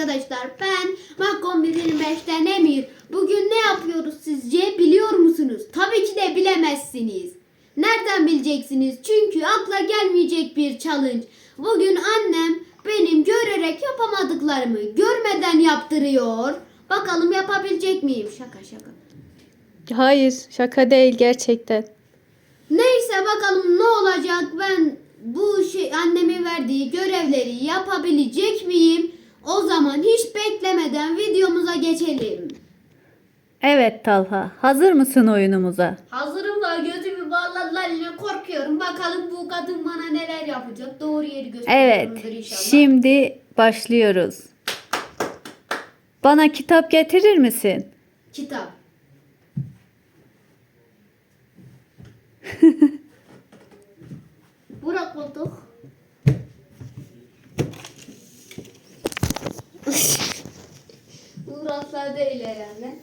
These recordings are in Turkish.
arkadaşlar. Ben Makon 125'ten Emir. Bugün ne yapıyoruz sizce biliyor musunuz? Tabii ki de bilemezsiniz. Nereden bileceksiniz? Çünkü akla gelmeyecek bir challenge. Bugün annem benim görerek yapamadıklarımı görmeden yaptırıyor. Bakalım yapabilecek miyim? Şaka şaka. Hayır şaka değil gerçekten. Neyse bakalım ne olacak ben bu şey annemin verdiği görevleri yapabilecek miyim? O zaman hiç beklemeden videomuza geçelim. Evet Talha hazır mısın oyunumuza? Hazırım da gözümü bağladılar yine korkuyorum. Bakalım bu kadın bana neler yapacak. Doğru yeri gösteriyorumdur Evet inşallah. şimdi başlıyoruz. Bana kitap getirir misin? Kitap. Burak koltuk. Buraklar değil herhalde.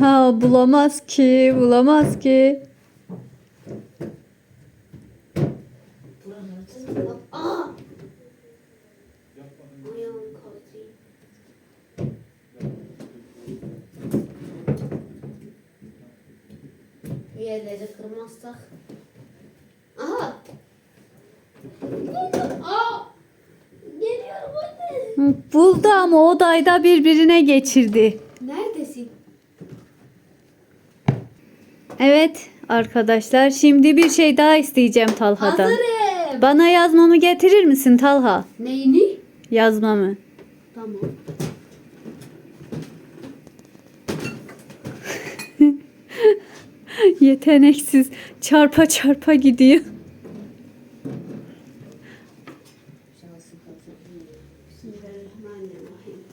Ha bulamaz ki bulamaz ki. Yerleri kırmazsak. Aha! Buldum. Aa! Geliyorum anne. Hı, Buldu ama odayda birbirine geçirdi. Neredesin? Evet arkadaşlar şimdi bir şey daha isteyeceğim Talha'dan. Hazırım. Bana yazmamı getirir misin Talha? Neyini? Yazmamı. Tamam. Yeteneksiz çarpa çarpa gidiyor. Bismillahirrahmanirrahim.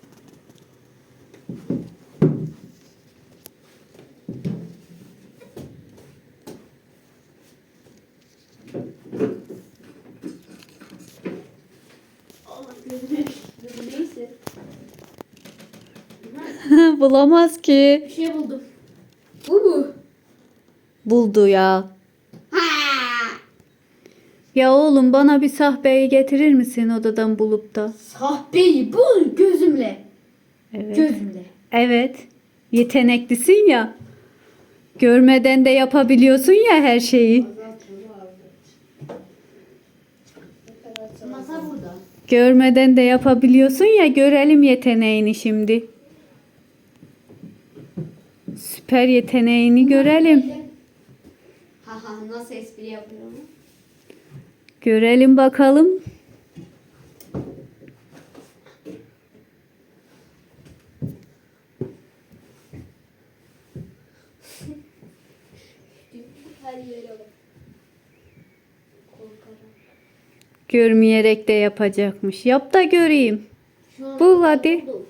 Bulamaz ki. Bir şey buldum. Bu mu? Buldu ya. Ya oğlum bana bir sahbeyi getirir misin odadan bulup da? Sahbeyi bul gözümle. Evet. Gözümle. Evet. Yeteneklisin ya. Görmeden de yapabiliyorsun ya her şeyi. Masa burada. Görmeden de yapabiliyorsun ya görelim yeteneğini şimdi. Süper yeteneğini görelim. Ha ha nasıl espri yapıyorum? Görelim bakalım. Görmeyerek de yapacakmış. Yap da göreyim. Bul hadi. buldum.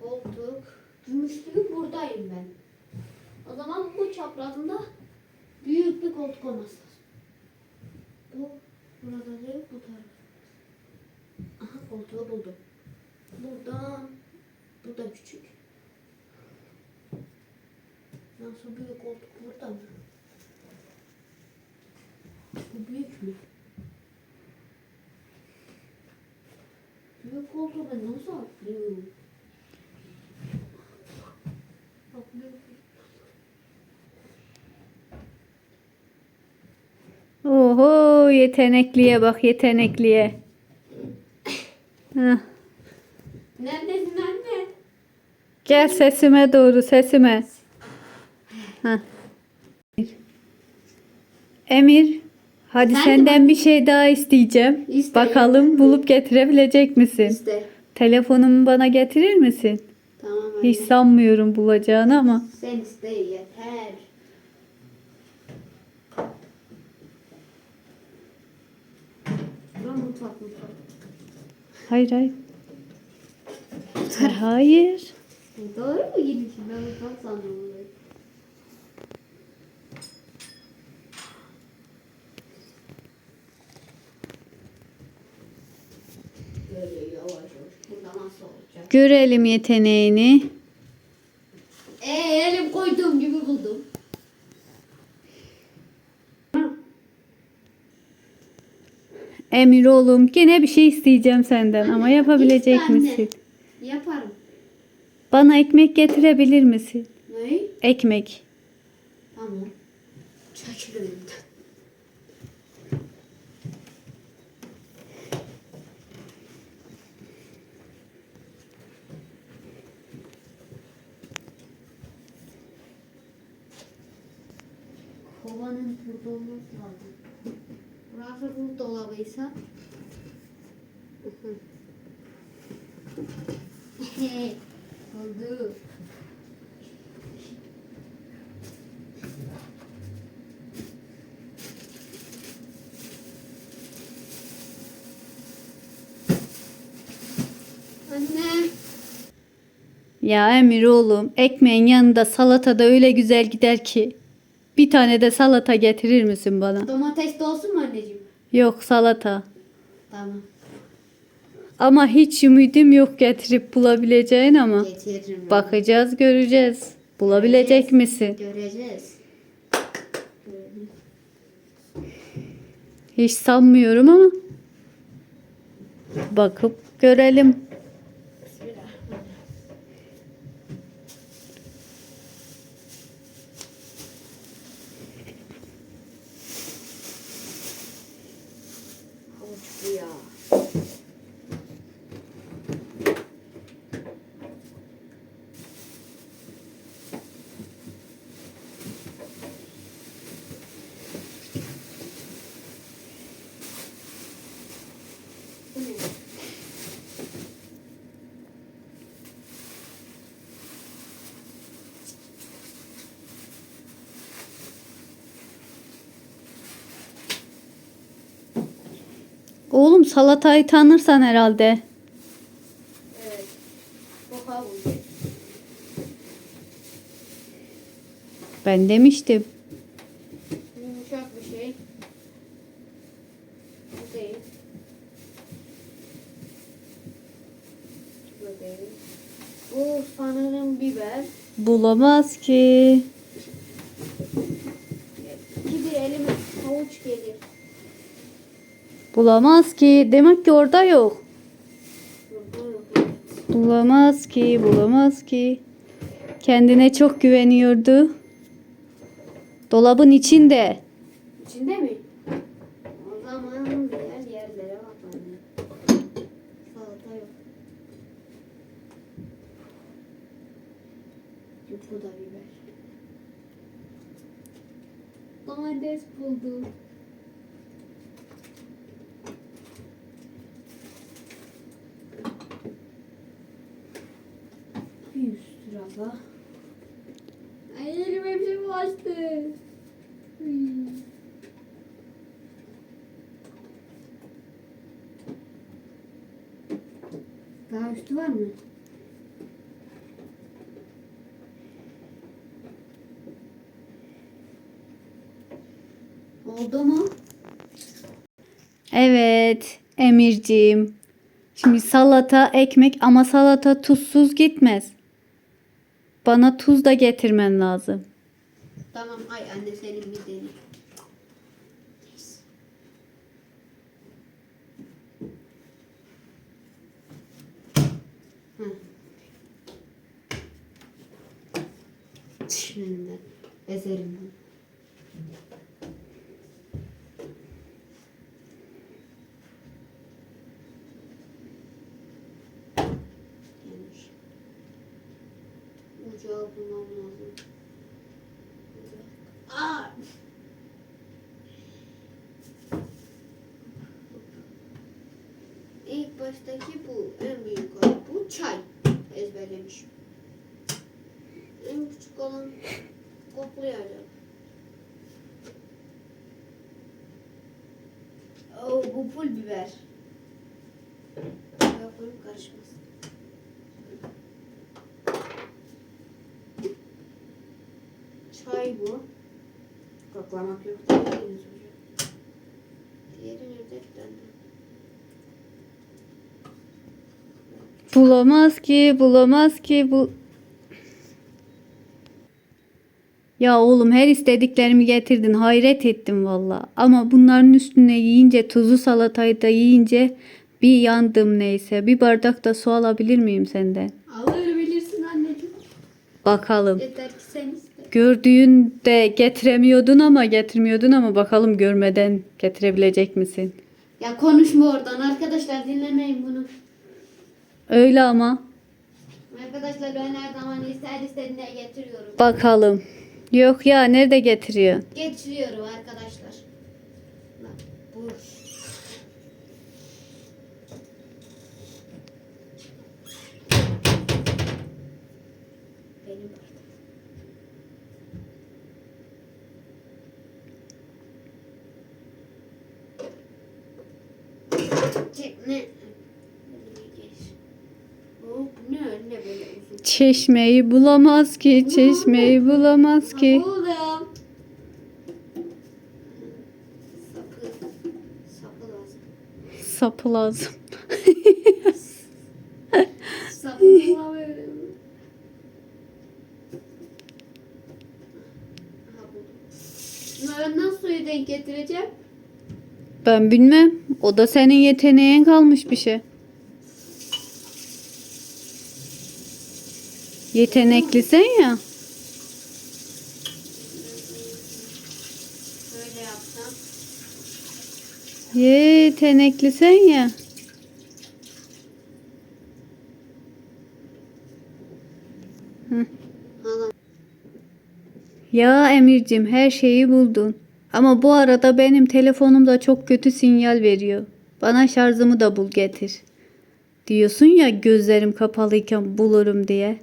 Koltuk. Gümüşlüğü buradayım ben. O zaman bu çaprazında büyük bir koltuk olması lazım. Bu burada değil bu taraf. Aha koltuğu buldum. Buradan bu da küçük. Nasıl büyük koltuk burada mı? Bu büyük mü? Büyük koltuğu ben nasıl atlıyorum? Oho yetenekliye bak yetenekliye. Heh. Neredesin anne? Gel sesime doğru sesime. Heh. Emir hadi Efendim senden bir şey daha isteyeceğim. İste. Bakalım bulup getirebilecek misin? İşte. Telefonumu bana getirir misin? Hiç sanmıyorum bulacağını ama. Sen iste yeter. Bura mutfak mutfak. Hayır hayır. Hayır. Doğru mu girmişim? Ben mutfak sandım orayı. Böyle yavaş yavaş. Burada nasıl olacak? Görelim yeteneğini. Ee, elim koyduğum gibi buldum. Emir oğlum gene bir şey isteyeceğim senden ama yapabilecek İste anne. misin? Yaparım. Bana ekmek getirebilir misin? Ne? Ekmek. Tamam. Çekil. Kovanın burada olması lazım. Burası buzdolabıysa. Oldu. Anne. Ya Emir oğlum ekmeğin yanında salata da öyle güzel gider ki. Bir tane de salata getirir misin bana? Domates de olsun mu anneciğim? Yok salata. Tamam. Ama hiç ümidim yok getirip bulabileceğin ama. Getiririm. Bakacağız göreceğiz. Bulabilecek misin? Göreceğiz. Hiç sanmıyorum ama. Bakıp görelim. Bismillah. Havuç bu ya. Bu ne? Oğlum salatayı tanırsan herhalde. Evet. Ben demiştim. Yumuşak bir şey. Bu değil. Bu değil. Bu sanırım biber. Bulamaz ki. Gidir elime havuç gelir. Bulamaz ki. Demek ki orada yok. Bulamaz ki, bulamaz ki. Kendine çok güveniyordu. Dolabın içinde. İçinde mi? O zaman diğer yerlere bakalım. Salata yok. Yok bu da biber. Domates buldum. Bir sırada. Ay elim hepsi bulaştı. Hmm. Daha üstü var mı? Oldu mu? Evet, Emirciğim. Şimdi salata, ekmek ama salata tuzsuz gitmez. Bana tuz da getirmen lazım. Tamam ay anne senin bir. Şimdi ezerim bunu. Baştaki bu, en büyük olan bu çay ezberlemişim. En küçük olan koklayacak. Oo, bu pul biber. Yapayım karışmasın. Çay bu. Koklamak yok. Diğeri nerede bir Bulamaz ki, bulamaz ki bu. Ya oğlum her istediklerimi getirdin. Hayret ettim valla. Ama bunların üstüne yiyince tuzlu salatayı da yiyince bir yandım neyse. Bir bardak da su alabilir miyim senden? Alır bilirsin anneciğim. Bakalım. Yeter ki sen iste. Gördüğünde getiremiyordun ama getirmiyordun ama bakalım görmeden getirebilecek misin? Ya konuşma oradan arkadaşlar dinlemeyin bunu. Öyle ama Arkadaşlar ben her zaman ister istediğine getiriyorum. bakalım. Yok ya nerede getiriyor? Getiriyorum arkadaşlar. Bak, Bu. Benim bardak. Çek ne? Oh, bu ne anne böyle uzun? Çeşmeyi bulamaz ki, çeşmeyi bulamaz ki. Oğlum. Sapı. Sapı lazım. Sapı lazım. Bulamıyorum. Buldum. Suyu denk getireceğim? Ben bilmem. O da senin yeteneğin kalmış bir şey. Yeteneklisin ya. Yeteneklisin ya. Hala. Ya Emircim her şeyi buldun. Ama bu arada benim telefonum da çok kötü sinyal veriyor. Bana şarjımı da bul getir. Diyorsun ya gözlerim kapalıyken bulurum diye.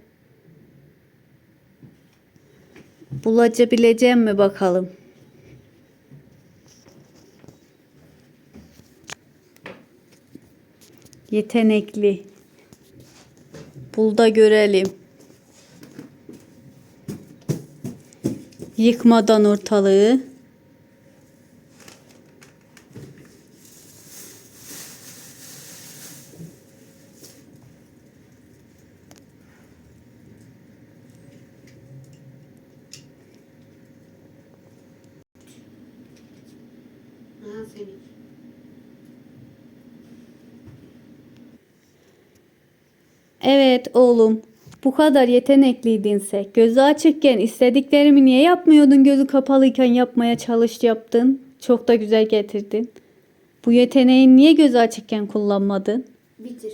Bulacabileceğim mi bakalım. Yetenekli. Bul da görelim. Yıkmadan ortalığı. Aha senin. Evet oğlum. Bu kadar yetenekliydinse, gözü açıkken istediklerimi niye yapmıyordun gözü kapalıyken yapmaya çalış yaptın. Çok da güzel getirdin. Bu yeteneği niye gözü açıkken kullanmadın? Bitir.